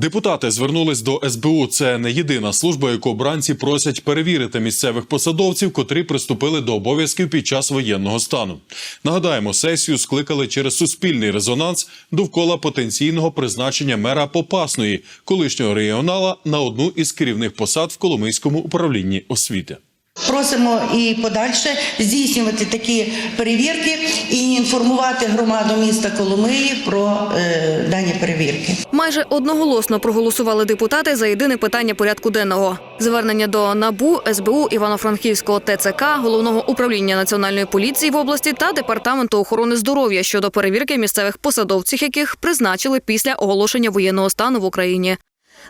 Депутати звернулись до СБУ. Це не єдина служба, яку бранці просять перевірити місцевих посадовців, котрі приступили до обов'язків під час воєнного стану. Нагадаємо, сесію скликали через суспільний резонанс довкола потенційного призначення мера Попасної, колишнього регіонала, на одну із керівних посад в Коломийському управлінні освіти. Просимо і подальше здійснювати такі перевірки і інформувати громаду міста Коломиї про е, дані перевірки. Майже одноголосно проголосували депутати за єдине питання порядку денного звернення до НАБУ, СБУ, Івано-Франківського ТЦК, головного управління національної поліції в області та департаменту охорони здоров'я щодо перевірки місцевих посадовців, яких призначили після оголошення воєнного стану в Україні.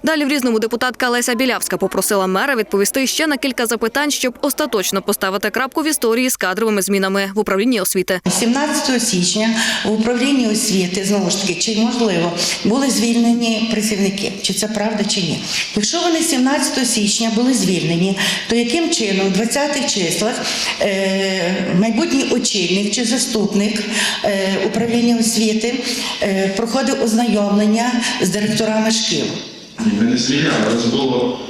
Далі в різному депутатка Леся Білявська попросила мера відповісти ще на кілька запитань, щоб остаточно поставити крапку в історії з кадровими змінами в управлінні освіти. 17 січня в управлінні освіти знову ж таки, чи можливо були звільнені працівники, чи це правда, чи ні. Якщо вони 17 січня були звільнені, то яким чином в 20-х числах е, майбутній очільник чи заступник е, управління освіти е, проходив ознайомлення з директорами шкіл? Ми не у нас було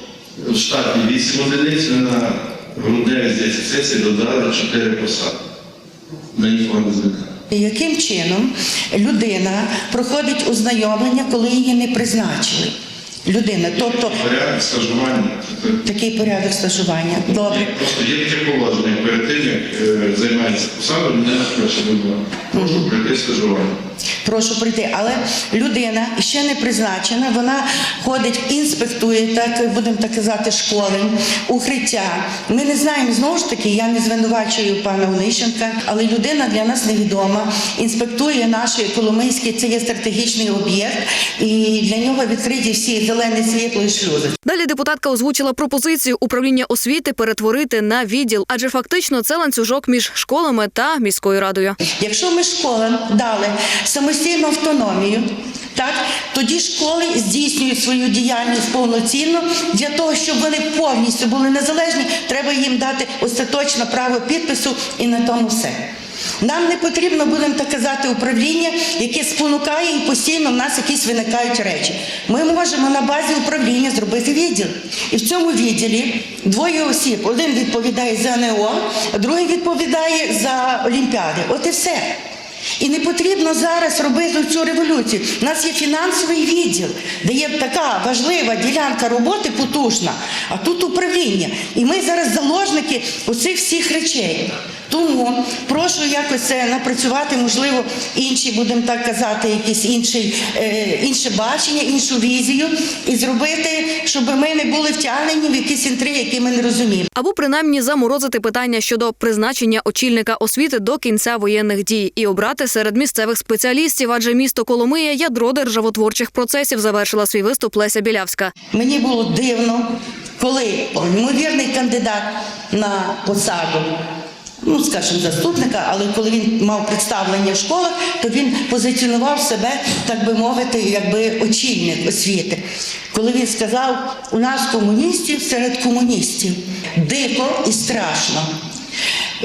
в штаті 8 одиниць, ми на грудневі здається, сесії додали 4 посади. Ми нікого не звільняли. Яким чином людина проходить ознайомлення, коли її не призначили? Людина, тобто Порядок стажування. такий порядок стажування. Добре. Просто є таке положення. Перед тим, як е, займається посадою, людина спершу вибрала. Прошу пройти стажування. Прошу прийти. Але людина ще не призначена, вона ходить, інспектує, так будемо так казати, школи, укриття. Ми не знаємо знову ж таки, я не звинувачую пана Онищенка, але людина для нас невідома. Інспектує наш Коломийський, це є стратегічний об'єкт, і для нього відкриті всі зелене світло і шлюзи. Далі депутатка озвучила пропозицію управління освіти перетворити на відділ, адже фактично це ланцюжок між школами та міською радою. Якщо ми школам дали самостійну автономію, так тоді школи здійснюють свою діяльність повноцінно. Для того, щоб вони повністю були незалежні, треба їм дати остаточне право підпису і на тому все. Нам не потрібно, будемо так казати, управління, яке спонукає і постійно в нас якісь виникають речі. Ми можемо на базі управління зробити відділ. І в цьому відділі двоє осіб. Один відповідає за НЕО, другий відповідає за Олімпіади. От і все. І не потрібно зараз робити цю революцію. У нас є фінансовий відділ, де є така важлива ділянка роботи потужна, а тут управління. І ми зараз заложники оцих всіх речей. Тому прошу якось це напрацювати, можливо, інші, будемо так казати, якісь інший, е, інше бачення, іншу візію, і зробити, щоб ми не були втягнені в якісь інтриги, які ми не розуміємо. Або принаймні заморозити питання щодо призначення очільника освіти до кінця воєнних дій і обрати серед місцевих спеціалістів, адже місто Коломия ядро державотворчих процесів завершила свій виступ Леся Білявська. Мені було дивно, коли ймовірний кандидат на посаду, ну скажімо, заступника, але коли він мав представлення в школах, то він позиціонував себе, так би мовити, якби очільник освіти. Коли він сказав, у нас комуністів серед комуністів дико і страшно.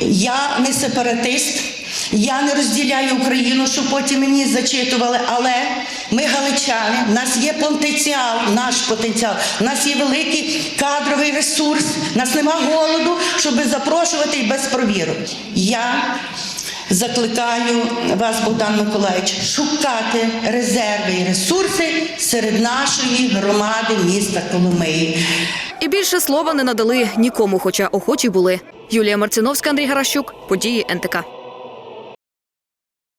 Я не сепаратист. Я не розділяю Україну, щоб потім мені зачитували, але ми галичани, в нас є потенціал, наш потенціал, в нас є великий кадровий ресурс, в нас нема голоду, щоб запрошувати і без провірок. Я закликаю вас, Богдан Миколаївич, шукати резерви і ресурси серед нашої громади міста Коломиї. І більше слова не надали нікому, хоча охочі були. Юлія Марциновська, Андрій Гаращук, події НТК.